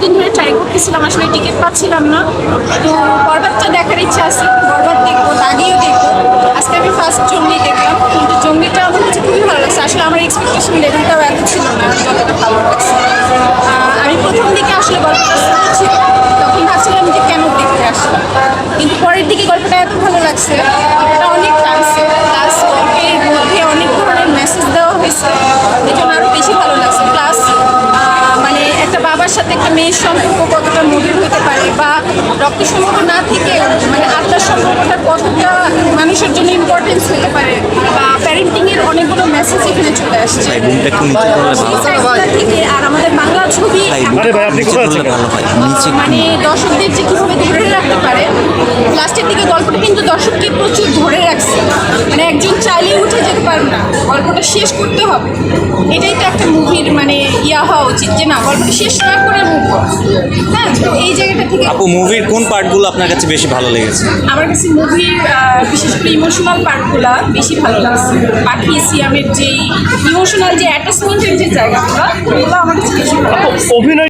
অনেকদিন ধরে ট্রাই করতেছিলাম, আসলে টিকিট পাচ্ছিলাম না। তো বরবাদটা দেখার ইচ্ছা আছে বরবাদ দেখব দাগিও দেখব। আজকে আমি ফার্স্ট জঙ্গলি দেখলাম, কিন্তু জঙ্গলিটা আমার কাছে খুবই ভালো লাগছে। আসলে আমার এক্সপেকটেশন লেভেলটাও এত ছিল না যতটা ভালো লাগছে। আমি প্রথম দিকে আসলে গল্পটা শুনেছি, তখন ভাবছিলাম যে কেন দেখতে আসলাম। কিন্তু পরের দিকে গল্পটা এত ভালো লাগছে মেয়ের সম্পর্ক কতটা মধুর হতে পারে বা রক্ত সম্পর্ক না থেকে মানে আত্মার সম্পর্কটা কতটা মানুষের জন্য ইম্পর্টেন্স হতে পারে বা প্যারেন্টিং এর অনেকগুলো মেসেজ এখানে চলে আসছে। থেকে আর আমাদের বাংলা ছবি মানে দর্শকদের যে কীভাবে ধরে রাখতে পারে লাস্টের দিকে গল্পটা কিন্তু দর্শককে প্রচুর ধরে রাখছে। মানে একজন চাইলে উঠে যেতে পারে না। গল্পটা শেষ করতে হবে। এটাই তো একটা মুভির মানে ইয়া হওয়া উচিত যে না গল্পটা শেষ না করে। মুভ হ্যাঁ তো এই জায়গাটা থেকে আপু মুভির কোন পার্টগুলো আপনার কাছে বেশি ভালো লেগেছে? আমার কাছে মুভির বিশেষ করে ইমোশনাল পার্টগুলো বেশি ভালো লাগছে। পাখি সিয়ামের যে ইমোশনাল যে অ্যাটাচমেন্টের যে জায়গাগুলো ওগুলো আমার কাছে বেশি ভালো অভিনয়